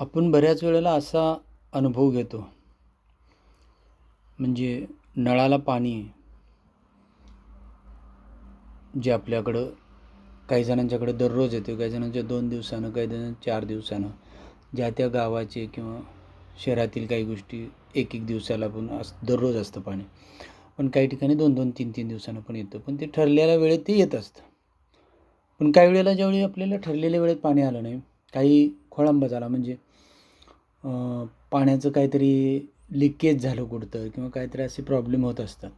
आपण बऱ्याच वेळेला असा अनुभव घेतो. म्हणजे नळाला पाणी जे आपल्याकडं काही जणांच्याकडे दररोज येते काही जणांच्या दोन दिवसानं काही जण चार दिवसानं. ज्या त्या गावाचे किंवा शहरातील काही गोष्टी एक एक दिवसाला पण अस दररोज असतं पाणी. पण काही ठिकाणी दोन दोन तीन तीन दिवसानं पण येतं. पण ते ठरलेल्या वेळेत ते येत असतं. पण काही वेळेला ज्यावेळी आपल्याला ठरलेल्या वेळेत पाणी आलं नाही काही खोळंबा झाला. म्हणजे पाण्याचं काहीतरी लिकेज झालं कुठतं किंवा काहीतरी असे प्रॉब्लेम होत असतात.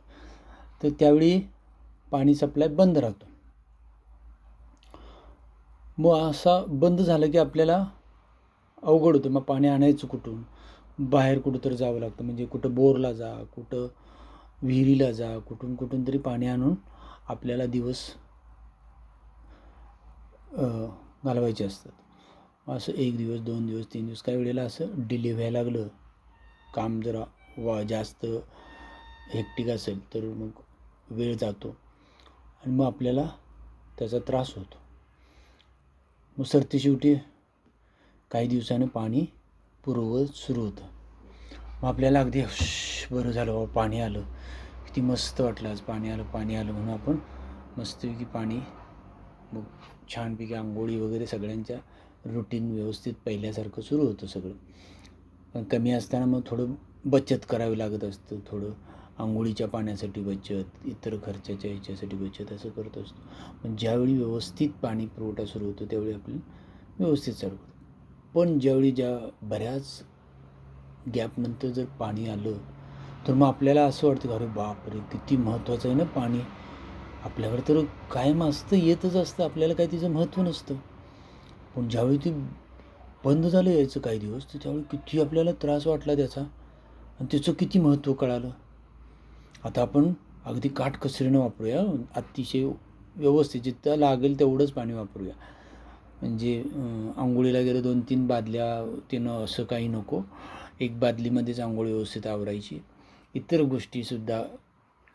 तर त्यावेळी पाणी सप्लाय बंद राहतो. मग असा बंद झालं की आपल्याला अवघड होतं. मग पाणी आणायचं कुठून? बाहेर कुठं तर जावं लागतं. म्हणजे कुठं बोरला जा कुठं विहिरीला जा कुठून कुठून तरी पाणी आणून आपल्याला दिवस घालवायचे असतात. असं एक दिवस दोन दिवस तीन दिवस काही वेळेला असं डिले व्हायला लागलं. काम जरा वा जास्त हेक्टिक असेल तर मग वेळ जातो आणि मग आपल्याला त्याचा त्रास होतो. मग सरतेशेवटी काही दिवसानं पाणी पुरवत सुरू होतं. मग आपल्याला अगदी बरं झालं बाबा पाणी आलं. किती मस्त वाटलं आज पाणी आलं पाणी आलं म्हणून आपण मस्तपैकी पाणी मग छानपैकी आंघोळी वगैरे सगळ्यांच्या रुटीन व्यवस्थित पहिल्यासारखं सुरू होतं सगळं. पण कमी असताना मग थोडं बचत करावी लागत असतं. थोडं आंघोळीच्या पाण्यासाठी बचत इतर खर्चाच्या ह्याच्यासाठी बचत असं करत असतो. पण ज्यावेळी व्यवस्थित पाणी पुरवठा सुरू होतो त्यावेळी आपलं व्यवस्थित चालू होतं. पण ज्यावेळी ज्या बऱ्याच गॅपनंतर जर पाणी आलं तर मग आपल्याला असं वाटतं की अरे बापरे किती महत्त्वाचं आहे ना पाणी. आपल्याकडे तर कायम असतं येतच असतं. आपल्याला काही तिचं महत्त्व नसतं. पण ज्यावेळी ती बंद झालं यायचं काही दिवस तर त्यावेळी किती आपल्याला त्रास वाटला त्याचा आणि त्याचं किती महत्त्व कळालं. आता आपण अगदी काटकसरीनं वापरूया अतिशय व्यवस्थित जिथं लागेल तेवढंच पाणी वापरूया. म्हणजे आंघोळीला गेलं दोन तीन बादल्या तिनं असं काही नको. एक बादलीमध्येच आंघोळ व्यवस्थित आवरायची. इतर गोष्टीसुद्धा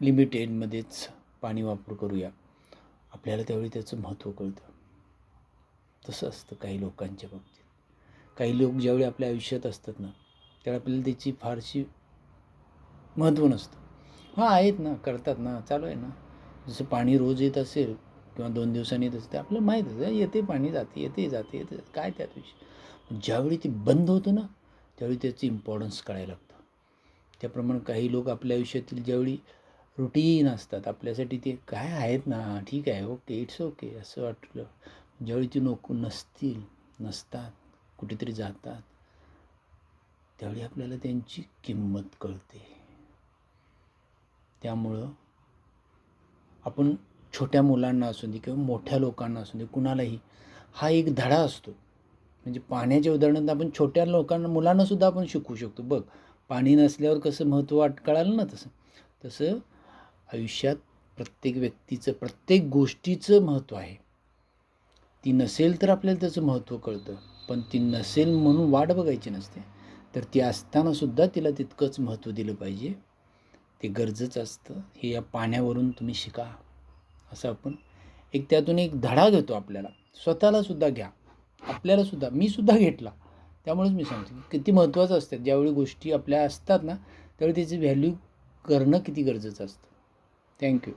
लिमिटेडमध्येच पाणी वापर करूया. आपल्याला त्यावेळी त्याचं महत्त्व कळतं. तसं असतं काही लोकांच्या बाबतीत. काही लोक ज्यावेळी आपल्या आयुष्यात असतात ना त्यावेळी आपल्याला त्याची फारशी महत्त्व नसतं. हां आहेत ना करतात ना चालू आहे ना. जसं पाणी रोज येत असेल किंवा दोन दिवसांनी येत असेल ते आपल्याला माहीतच आहे येते पाणी जाते येते जाते येते. काय त्यात विषय? ज्यावेळी ते बंद होतं ना त्यावेळी त्याचं इम्पॉर्टन्स कळायला लागतं. त्याप्रमाणे काही लोक आपल्या आयुष्यातील ज्यावेळी रुटीन असतात आपल्यासाठी ते काय आहेत ना ठीक आहे ओके इट्स ओके असं वाटलं. ज्यावेळी ती नको नसतील नसतात कुठेतरी जातात त्यावेळी आपल्याला त्यांची किंमत कळते. त्यामुळं आपण छोट्या मुलांना असू दे किंवा मोठ्या लोकांना असू दे कुणालाही हा एक धडा असतो. म्हणजे पाण्याच्या उदाहरणार्थ आपण छोट्या लोकांना मुलांनासुद्धा आपण शिकवू शकतो. बघ पाणी नसल्यावर कसं महत्त्व वाट कळालं ना तसं? तसं आयुष्यात प्रत्येक व्यक्तीचं प्रत्येक गोष्टीचं महत्त्व आहे. ती नसेल तर आपल्याला त्याचं महत्त्व कळतं. पण ती नसेल म्हणून वाट बघायची नसते. तर ती असतानासुद्धा तिला तितकंच महत्त्व दिलं पाहिजे. ते गरजेचं असतं. हे या पाण्यावरून तुम्ही शिका. असं आपण एक त्यातून एक धडा घेतो आपल्याला. स्वतःलासुद्धा घ्या. आपल्यालासुद्धा मीसुद्धा मी सुद्धा घेतला. त्यामुळेच मी सांगतो की किती महत्त्वाचं असतं. ज्यावेळी गोष्टी आपल्या असतात ना त्यावेळी त्याची व्हॅल्यू करणं किती गरजेचं असतं. थँक्यू